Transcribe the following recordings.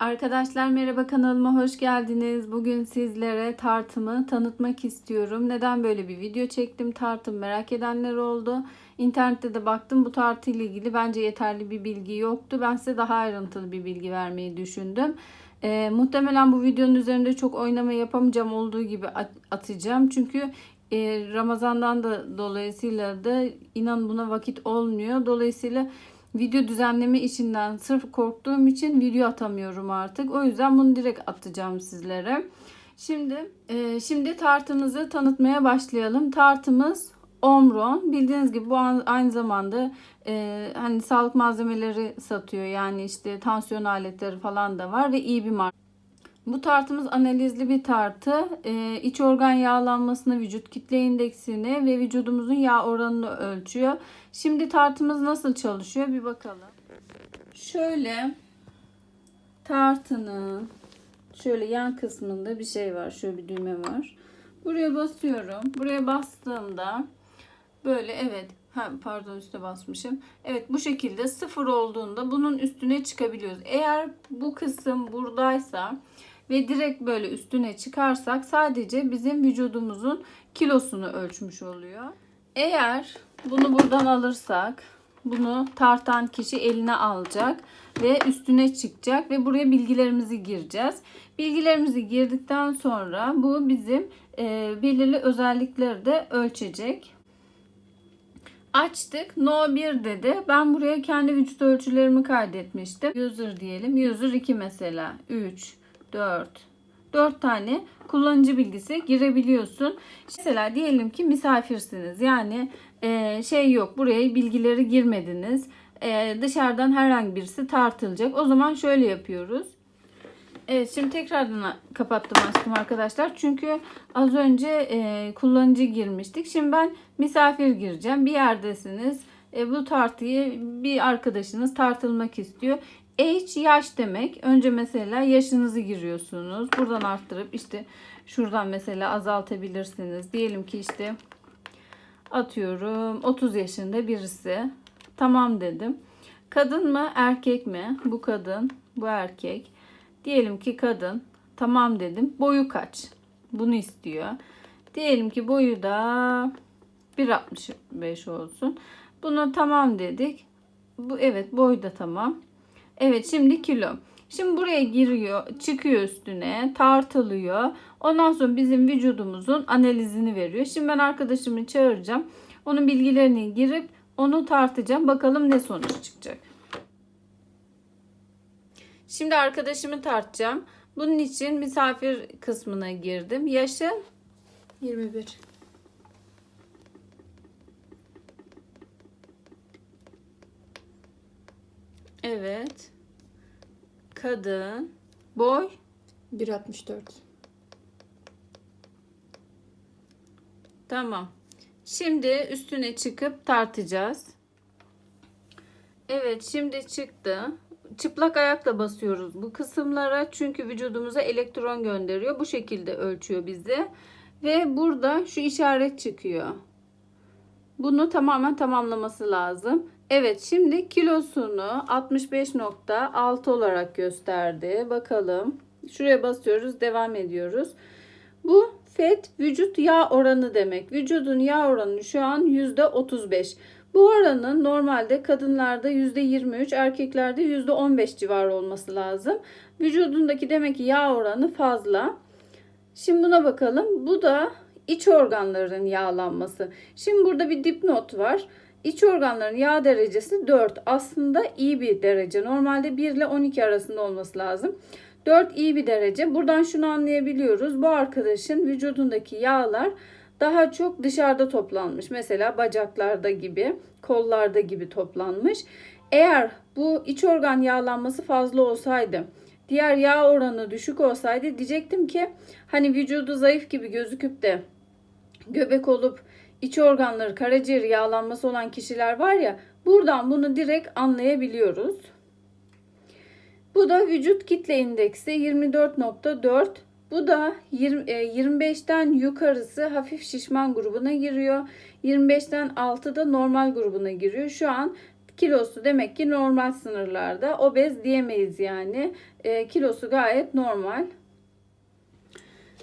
Arkadaşlar merhaba kanalıma hoş geldiniz. Bugün sizlere tartımı tanıtmak istiyorum. Neden böyle bir video çektim? Tartım merak edenler oldu. İnternette de baktım bu tartı ile ilgili bence yeterli bir bilgi yoktu. Ben size daha ayrıntılı bir bilgi vermeyi düşündüm. Ee, muhtemelen bu videonun üzerinde çok oynama yapamayacağım olduğu gibi at- atacağım. Çünkü e, Ramazan'dan da dolayısıyla da inan buna vakit olmuyor. Dolayısıyla video düzenleme işinden sırf korktuğum için video atamıyorum artık. O yüzden bunu direkt atacağım sizlere. Şimdi e, şimdi tartımızı tanıtmaya başlayalım. Tartımız Omron. Bildiğiniz gibi bu aynı zamanda e, hani sağlık malzemeleri satıyor. Yani işte tansiyon aletleri falan da var ve iyi bir marka. Bu tartımız analizli bir tartı. Ee, iç organ yağlanmasını, vücut kitle indeksini ve vücudumuzun yağ oranını ölçüyor. Şimdi tartımız nasıl çalışıyor bir bakalım. Şöyle tartının şöyle yan kısmında bir şey var. Şöyle bir düğme var. Buraya basıyorum. Buraya bastığımda böyle evet Ha, pardon üste basmışım. Evet bu şekilde sıfır olduğunda bunun üstüne çıkabiliyoruz. Eğer bu kısım buradaysa ve direkt böyle üstüne çıkarsak sadece bizim vücudumuzun kilosunu ölçmüş oluyor. Eğer bunu buradan alırsak bunu tartan kişi eline alacak ve üstüne çıkacak ve buraya bilgilerimizi gireceğiz. Bilgilerimizi girdikten sonra bu bizim e, belirli özellikleri de ölçecek. Açtık. No 1 dedi. Ben buraya kendi vücut ölçülerimi kaydetmiştim. User diyelim. User 2 mesela. 3, 4. 4 tane kullanıcı bilgisi girebiliyorsun. Mesela diyelim ki misafirsiniz. Yani e, şey yok. Buraya bilgileri girmediniz. E, dışarıdan herhangi birisi tartılacak. O zaman şöyle yapıyoruz. Evet şimdi tekrardan kapattım açtım arkadaşlar. Çünkü az önce e, kullanıcı girmiştik. Şimdi ben misafir gireceğim. Bir yerdesiniz. E, bu tartıyı bir arkadaşınız tartılmak istiyor. Age yaş demek. Önce mesela yaşınızı giriyorsunuz. Buradan arttırıp işte şuradan mesela azaltabilirsiniz. Diyelim ki işte atıyorum 30 yaşında birisi. Tamam dedim. Kadın mı erkek mi? Bu kadın, bu erkek. Diyelim ki kadın. Tamam dedim. Boyu kaç? Bunu istiyor. Diyelim ki boyu da 1.65 olsun. Buna tamam dedik. Bu evet boy da tamam. Evet şimdi kilo. Şimdi buraya giriyor, çıkıyor üstüne, tartılıyor. Ondan sonra bizim vücudumuzun analizini veriyor. Şimdi ben arkadaşımı çağıracağım. Onun bilgilerini girip onu tartacağım. Bakalım ne sonuç çıkacak. Şimdi arkadaşımı tartacağım. Bunun için misafir kısmına girdim. Yaşı 21. evet. Kadın. Boy 1.64. Tamam. Şimdi üstüne çıkıp tartacağız. Evet şimdi çıktı. Çıplak ayakla basıyoruz bu kısımlara. Çünkü vücudumuza elektron gönderiyor. Bu şekilde ölçüyor bizi. Ve burada şu işaret çıkıyor. Bunu tamamen tamamlaması lazım. Evet şimdi kilosunu 65.6 olarak gösterdi. Bakalım. Şuraya basıyoruz. Devam ediyoruz. Bu fet vücut yağ oranı demek. Vücudun yağ oranı şu an %35. Bu oranın normalde kadınlarda %23, erkeklerde %15 civarı olması lazım. Vücudundaki demek ki yağ oranı fazla. Şimdi buna bakalım. Bu da iç organların yağlanması. Şimdi burada bir dipnot var. İç organların yağ derecesi 4. Aslında iyi bir derece. Normalde 1 ile 12 arasında olması lazım. 4 iyi bir derece. Buradan şunu anlayabiliyoruz. Bu arkadaşın vücudundaki yağlar daha çok dışarıda toplanmış. Mesela bacaklarda gibi, kollarda gibi toplanmış. Eğer bu iç organ yağlanması fazla olsaydı, diğer yağ oranı düşük olsaydı diyecektim ki hani vücudu zayıf gibi gözüküp de göbek olup iç organları karaciğer yağlanması olan kişiler var ya buradan bunu direkt anlayabiliyoruz. Bu da vücut kitle indeksi 24.4. Bu da 20, e, 25'ten yukarısı hafif şişman grubuna giriyor. 25'ten altı da normal grubuna giriyor. Şu an Kilosu demek ki normal sınırlarda. Obez diyemeyiz yani. E, kilosu gayet normal.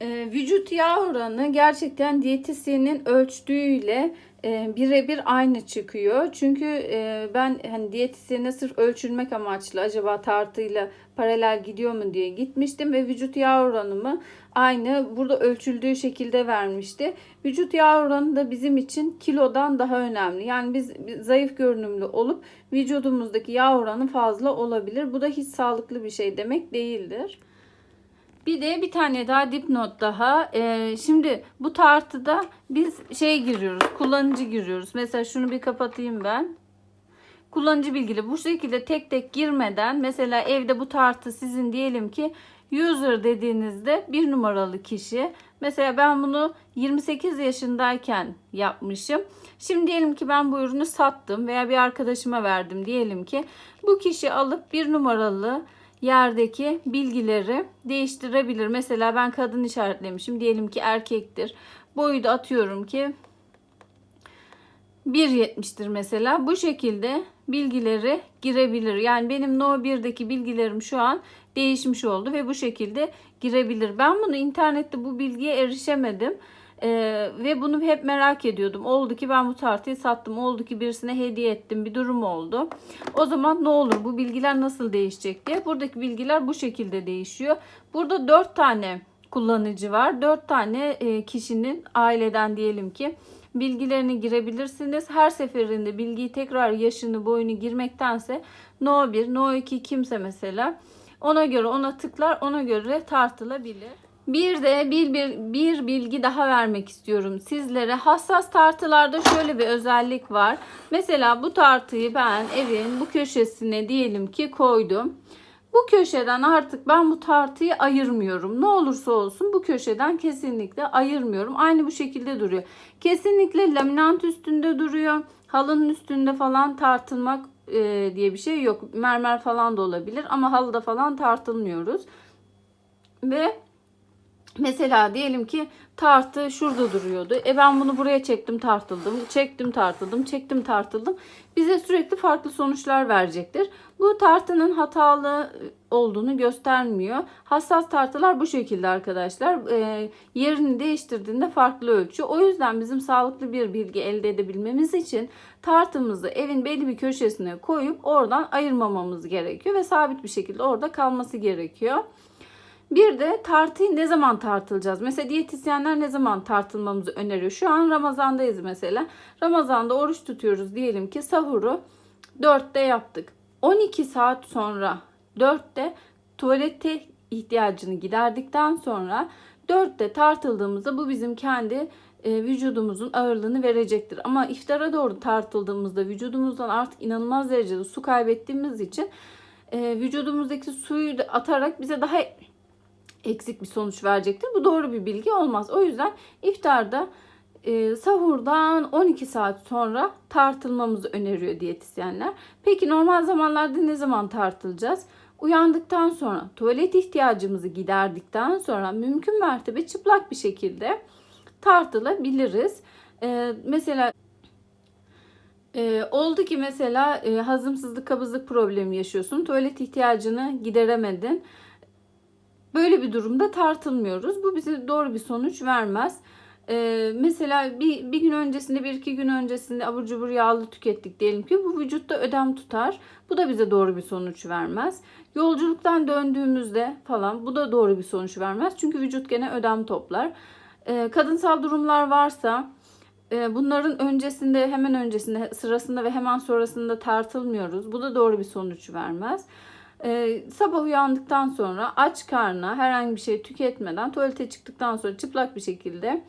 E, vücut yağ oranı gerçekten diyetisyenin ölçtüğüyle e, birebir aynı çıkıyor. Çünkü e, ben hani diyetisyene sırf ölçülmek amaçlı acaba tartıyla paralel gidiyor mu diye gitmiştim ve vücut yağ oranımı aynı burada ölçüldüğü şekilde vermişti. Vücut yağ oranı da bizim için kilodan daha önemli. Yani biz zayıf görünümlü olup vücudumuzdaki yağ oranı fazla olabilir. Bu da hiç sağlıklı bir şey demek değildir. Bir de bir tane daha dipnot daha. Ee, şimdi bu tartıda biz şey giriyoruz, kullanıcı giriyoruz. Mesela şunu bir kapatayım ben. Kullanıcı bilgileri bu şekilde tek tek girmeden mesela evde bu tartı sizin diyelim ki user dediğinizde bir numaralı kişi. Mesela ben bunu 28 yaşındayken yapmışım. Şimdi diyelim ki ben bu ürünü sattım veya bir arkadaşıma verdim diyelim ki bu kişi alıp bir numaralı yerdeki bilgileri değiştirebilir. Mesela ben kadın işaretlemişim. Diyelim ki erkektir. Boyu da atıyorum ki 1.70'tir mesela. Bu şekilde bilgileri girebilir. Yani benim No 1'deki bilgilerim şu an değişmiş oldu ve bu şekilde girebilir. Ben bunu internette bu bilgiye erişemedim. Ee, ve bunu hep merak ediyordum. Oldu ki ben bu tartıyı sattım. Oldu ki birisine hediye ettim. Bir durum oldu. O zaman ne olur? Bu bilgiler nasıl değişecek diye. Buradaki bilgiler bu şekilde değişiyor. Burada 4 tane kullanıcı var. 4 tane e, kişinin aileden diyelim ki bilgilerini girebilirsiniz. Her seferinde bilgiyi tekrar yaşını boyunu girmektense no 1, no 2 kimse mesela ona göre ona tıklar ona göre tartılabilir. Bir de bir, bir, bir bilgi daha vermek istiyorum sizlere. Hassas tartılarda şöyle bir özellik var. Mesela bu tartıyı ben evin bu köşesine diyelim ki koydum. Bu köşeden artık ben bu tartıyı ayırmıyorum. Ne olursa olsun bu köşeden kesinlikle ayırmıyorum. Aynı bu şekilde duruyor. Kesinlikle laminant üstünde duruyor. Halının üstünde falan tartılmak e, diye bir şey yok. Mermer falan da olabilir ama halıda falan tartılmıyoruz. Ve Mesela diyelim ki tartı şurada duruyordu. E ben bunu buraya çektim tartıldım. Çektim tartıldım. Çektim tartıldım. Bize sürekli farklı sonuçlar verecektir. Bu tartının hatalı olduğunu göstermiyor. Hassas tartılar bu şekilde arkadaşlar. E, yerini değiştirdiğinde farklı ölçüyor. O yüzden bizim sağlıklı bir bilgi elde edebilmemiz için tartımızı evin belli bir köşesine koyup oradan ayırmamamız gerekiyor. Ve sabit bir şekilde orada kalması gerekiyor. Bir de tartıyı ne zaman tartılacağız? Mesela diyetisyenler ne zaman tartılmamızı öneriyor? Şu an Ramazan'dayız mesela. Ramazan'da oruç tutuyoruz diyelim ki sahuru 4'te yaptık. 12 saat sonra 4'te tuvalete ihtiyacını giderdikten sonra 4'te tartıldığımızda bu bizim kendi e, vücudumuzun ağırlığını verecektir. Ama iftara doğru tartıldığımızda vücudumuzdan artık inanılmaz derecede su kaybettiğimiz için e, vücudumuzdaki suyu atarak bize daha eksik bir sonuç verecektir. Bu doğru bir bilgi olmaz. O yüzden iftarda e, sahurdan 12 saat sonra tartılmamızı öneriyor diyetisyenler. Peki normal zamanlarda ne zaman tartılacağız? Uyandıktan sonra tuvalet ihtiyacımızı giderdikten sonra mümkün mertebe çıplak bir şekilde tartılabiliriz. E, mesela e, oldu ki mesela e, hazımsızlık kabızlık problemi yaşıyorsun. Tuvalet ihtiyacını gideremedin. Böyle bir durumda tartılmıyoruz. Bu bize doğru bir sonuç vermez. Ee, mesela bir, bir gün öncesinde bir iki gün öncesinde abur cubur yağlı tükettik diyelim ki bu vücutta ödem tutar. Bu da bize doğru bir sonuç vermez. Yolculuktan döndüğümüzde falan bu da doğru bir sonuç vermez. Çünkü vücut gene ödem toplar. Ee, kadınsal durumlar varsa e, bunların öncesinde hemen öncesinde sırasında ve hemen sonrasında tartılmıyoruz. Bu da doğru bir sonuç vermez. Ee, sabah uyandıktan sonra aç karnına herhangi bir şey tüketmeden tuvalete çıktıktan sonra çıplak bir şekilde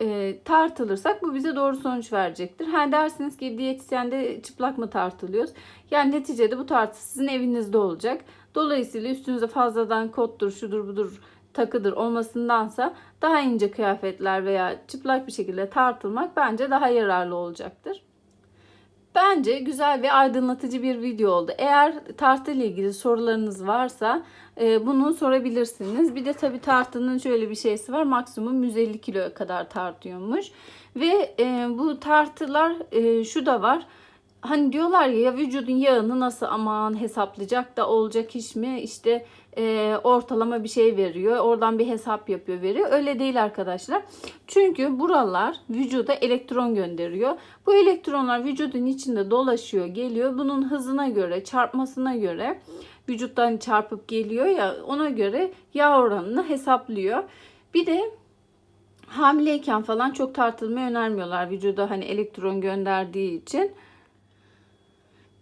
e, tartılırsak bu bize doğru sonuç verecektir. Ha dersiniz ki diyetisyende çıplak mı tartılıyoruz? Yani neticede bu tartı sizin evinizde olacak. Dolayısıyla üstünüze fazladan kottur, şudur budur takıdır olmasındansa daha ince kıyafetler veya çıplak bir şekilde tartılmak bence daha yararlı olacaktır. Bence güzel ve aydınlatıcı bir video oldu. Eğer tartı ile ilgili sorularınız varsa e, bunu sorabilirsiniz. Bir de tabii tartının şöyle bir şeysi var. Maksimum 150 kiloya kadar tartıyormuş. Ve e, bu tartılar e, şu da var. Hani diyorlar ya, ya vücudun yağını nasıl aman hesaplayacak da olacak iş mi? İşte e, ortalama bir şey veriyor. Oradan bir hesap yapıyor veriyor. Öyle değil arkadaşlar. Çünkü buralar vücuda elektron gönderiyor. Bu elektronlar vücudun içinde dolaşıyor, geliyor. Bunun hızına göre, çarpmasına göre vücuttan çarpıp geliyor ya ona göre yağ oranını hesaplıyor. Bir de hamileyken falan çok tartılmayı önermiyorlar vücuda hani elektron gönderdiği için.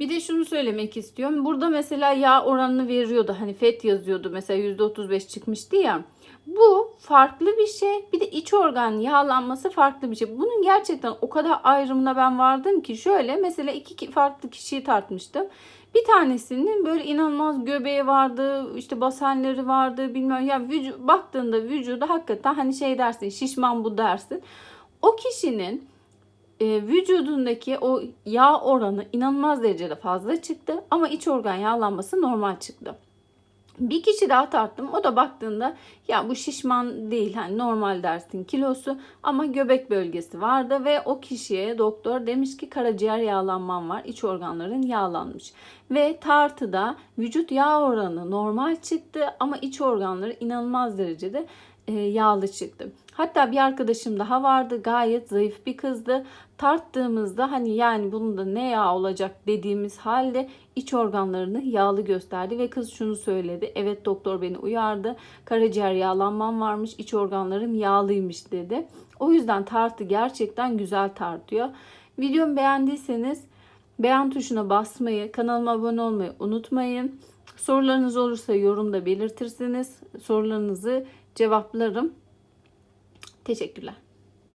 Bir de şunu söylemek istiyorum. Burada mesela yağ oranını veriyordu. Hani FET yazıyordu. Mesela %35 çıkmıştı ya. Bu farklı bir şey. Bir de iç organ yağlanması farklı bir şey. Bunun gerçekten o kadar ayrımına ben vardım ki şöyle mesela iki farklı kişiyi tartmıştım. Bir tanesinin böyle inanılmaz göbeği vardı, işte basenleri vardı, bilmiyorum. Ya vücu, baktığında vücuda hakikaten hani şey dersin, şişman bu dersin. O kişinin e, vücudundaki o yağ oranı inanılmaz derecede fazla çıktı ama iç organ yağlanması normal çıktı. Bir kişi daha tarttım. O da baktığında ya bu şişman değil hani normal dersin kilosu ama göbek bölgesi vardı ve o kişiye doktor demiş ki karaciğer yağlanman var. iç organların yağlanmış. Ve tartıda vücut yağ oranı normal çıktı ama iç organları inanılmaz derecede yağlı çıktı. Hatta bir arkadaşım daha vardı gayet zayıf bir kızdı. Tarttığımızda hani yani bunun da ne yağ olacak dediğimiz halde iç organlarını yağlı gösterdi ve kız şunu söyledi. Evet doktor beni uyardı. Karaciğer yağlanmam varmış, iç organlarım yağlıymış dedi. O yüzden tartı gerçekten güzel tartıyor. Videomu beğendiyseniz beğen tuşuna basmayı, kanalıma abone olmayı unutmayın. Sorularınız olursa yorumda belirtirsiniz. Sorularınızı cevaplarım. Teşekkürler.